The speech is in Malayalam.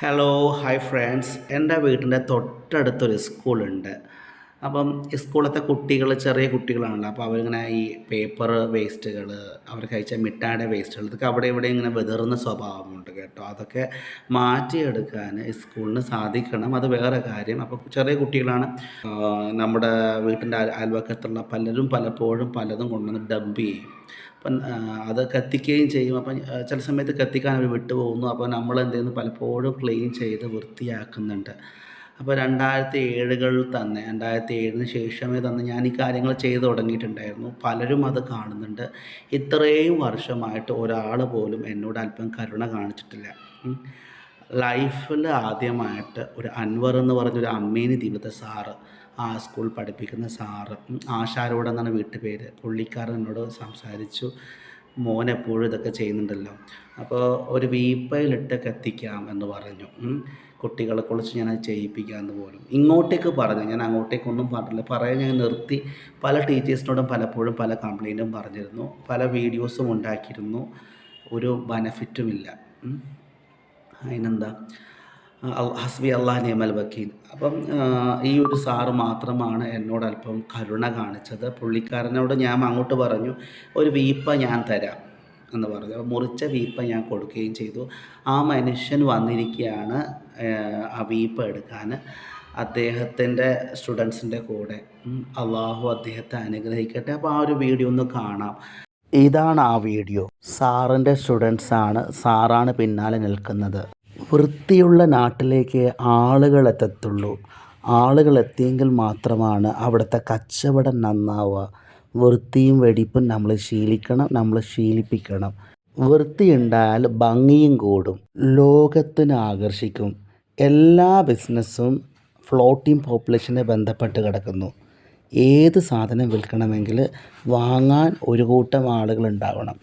ഹലോ ഹായ് ഫ്രണ്ട്സ് എന്റെ വീട്ടിന്റെ തൊട്ടടുത്തൊരു സ്കൂളുണ്ട്. അപ്പം സ്കൂളത്തെ കുട്ടികൾ ചെറിയ കുട്ടികളാണല്ലോ. അപ്പോൾ അവരിങ്ങനെ ഈ പേപ്പർ വേസ്റ്റുകൾ അവർ കഴിച്ച മിഠായിയുടെ വേസ്റ്റുകൾ ഇതൊക്കെ അവിടെ ഇവിടെ ഇങ്ങനെ വിതറുന്ന സ്വഭാവമുണ്ട് കേട്ടോ. അതൊക്കെ മാറ്റിയെടുക്കാൻ സ്കൂളിന് സാധിക്കണം. അത് വേറെ കാര്യം. അപ്പോൾ ചെറിയ കുട്ടികളാണ് നമ്മുടെ വീട്ടിന്റെ അയൽ- അയൽവക്കത്തുള്ള പലരും പലപ്പോഴും പലതും കൊണ്ടുവന്ന് ഡംപ് ചെയ്യും. അപ്പം അത് കത്തിക്കുകയും ചെയ്യും. അപ്പം ചില സമയത്ത് കത്തിക്കാൻ അവർ വിട്ടുപോകുന്നു. അപ്പോൾ നമ്മൾ എന്ത് പലപ്പോഴും ക്ലീൻ ചെയ്ത് വൃത്തിയാക്കുന്നുണ്ട്. അപ്പോൾ രണ്ടായിരത്തി ഏഴുകളിൽ തന്നെ രണ്ടായിരത്തി ഏഴിന് ശേഷമേ തന്നെ ഞാൻ ഈ കാര്യങ്ങൾ ചെയ്തു തുടങ്ങിയിട്ടുണ്ടായിരുന്നു. പലരും അത് കാണുന്നുണ്ട്. ഇത്രയും വർഷമായിട്ട് ഒരാൾ പോലും എന്നോട് അല്പം കരുണ കാണിച്ചിട്ടില്ല. ലൈഫിൽ ആദ്യമായിട്ട് ഒരു അൻവർ എന്ന് പറഞ്ഞൊരു അമ്മേനി ദീപത്തെ സാറ് ആ സ്കൂൾ പഠിപ്പിക്കുന്ന സാറ് ആശാരോടെന്നാണ് വീട്ടുപേര്. പുള്ളിക്കാരൻ എന്നോട് സംസാരിച്ചു. മോൻ എപ്പോഴും ഇതൊക്കെ ചെയ്യുന്നുണ്ടല്ലോ. അപ്പോൾ ഒരു വീപ്പയിലിട്ട് കത്തിക്കാം എന്ന് പറഞ്ഞു. കുട്ടികളെ കുറിച്ച് അത് ചെയ്യിപ്പിക്കാമെന്ന് പോലും. ഇങ്ങോട്ടേക്ക് പറഞ്ഞു. ഞാൻ അങ്ങോട്ടേക്കൊന്നും പറഞ്ഞില്ല. പറയാൻ ഞാൻ നിർത്തി. പല ടീച്ചേഴ്സിനോടും പലപ്പോഴും പല കംപ്ലൈന്റും പറഞ്ഞിരുന്നു. പല വീഡിയോസും ഉണ്ടാക്കിയിരുന്നു. ഒരു ബെനഫിറ്റും ഇല്ല. അതിനെന്താ? ഹസ്ബി അള്ളാഹ് നിയമൽ വക്കീൽ. അപ്പം ഈ ഒരു സാറ് മാത്രമാണ് എന്നോട് അല്പം കരുണ കാണിച്ചത്. പുള്ളിക്കാരനോട് ഞാൻ അങ്ങോട്ട് പറഞ്ഞു ഒരു വീപ്പ ഞാൻ തരാം എന്ന് പറഞ്ഞു. മുറിച്ച വീപ്പ ഞാൻ കൊടുക്കുകയും ചെയ്തു. ആ മനുഷ്യൻ വന്നിരിക്കുകയാണ് ആ, വീപ്പ് എടുക്കാൻ. അദ്ദേഹത്തിന്റെ സ്റ്റുഡൻസിന്റെ കൂടെ. അള്ളാഹു അദ്ദേഹത്തെ അനുഗ്രഹിക്കട്ടെ. അപ്പോൾ ആ ഒരു വീഡിയോ ഒന്ന് കാണാം. ഇതാണ് ആ വീഡിയോ. സാറിന്റെ സ്റ്റുഡൻസാണ് സാറാണ് പിന്നാലെ നിൽക്കുന്നത്. വൃത്തിയുള്ള നാട്ടിലേക്ക് ആളുകൾ എത്തത്തുള്ളൂ ആളുകൾ എത്തിയെങ്കിൽ മാത്രമാണ് അവിടുത്തെ കച്ചവടം നന്നാവുക. വൃത്തിയും വെടിപ്പും നമ്മൾ ശീലിക്കണം നമ്മൾ ശീലിപ്പിക്കണം. വൃത്തിയുണ്ടായാൽ ഭംഗിയും കൂടും ലോകത്തിന് ആകർഷിക്കും. എല്ലാ ബിസിനസ്സും ഫ്ലോട്ടിംഗ് പോപ്പുലേഷനെ ബന്ധപ്പെട്ട് കിടക്കുന്നു. ഏത് സാധനം വിൽക്കണമെങ്കിൽ വാങ്ങാൻ ഒരു കൂട്ടം ആളുകൾ ഉണ്ടാവണം.